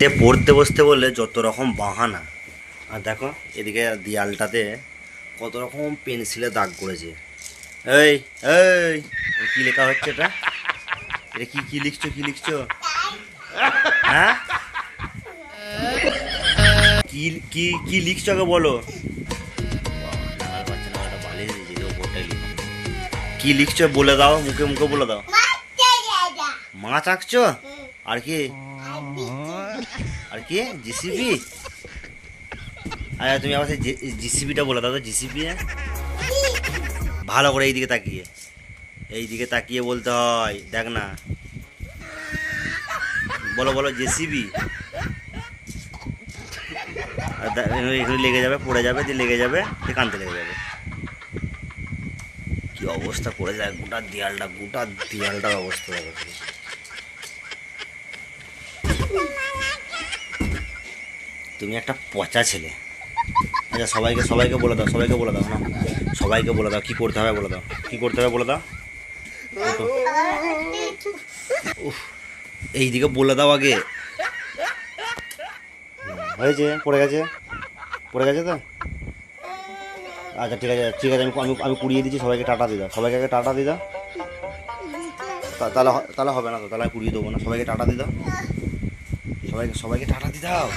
সে পড়তে বসতে বললে যত রকম বাহানা। আর দেখো এদিকে দেয়ালটাতে কত রকম পেন্সিলে দাগ করেছে। এই এই কি লেখা হচ্ছে এটা? এটা কি কি লিখছো কি লিখছো? হ্যাঁ? কি কি কি লিখছো আগে বলো। কি লিখছো বলে দাও মুখে মুখে বলে দাও। মাছ আঁকছো? আর কি? আর কি? জিসিপি আচ্ছা তুমি আবার সেই জিসিপিটা বলে তো জিসিপি ভালো করে এইদিকে তাকিয়ে। এইদিকে তাকিয়ে বলতে হয়, দেখ না। বলো বলো জেসিবি এখানে লেগে যাবে, পড়ে যাবে, দিয়ে লেগে যাবে, দিয়ে কানতে লেগে যাবে। কি অবস্থা করে যায় গোটা দেয়ালটা, গোটা দেয়ালটার অবস্থা দেখো শুধু। তুমি একটা পচা ছেলে। আচ্ছা সবাইকে সবাইকে বলে দাও, সবাইকে বলে দাও, না? সবাইকে বলে দাও, কি করতে হবে বলে দাও। কি করতে হবে বলে দাও। উফ, এইদিকে বলে দাও আগে। হয়েছে, পড়ে গেছে? পড়ে গেছে তো? আচ্ছা ঠিক আছে ঠিক আছে, আমি আমি আমি কুড়িয়ে দিচ্ছি, সবাইকে টাটা দিয়ে দাও। সবাইকে আগে টাটা দিয়ে দাও। তাহলে তাহলে হবে না তো, তাহলে আমি কুড়িয়ে দেবো না। সবাইকে টাটা দিয়ে দাও। সবাইকে সবাইকে টাটা দিতে দাও।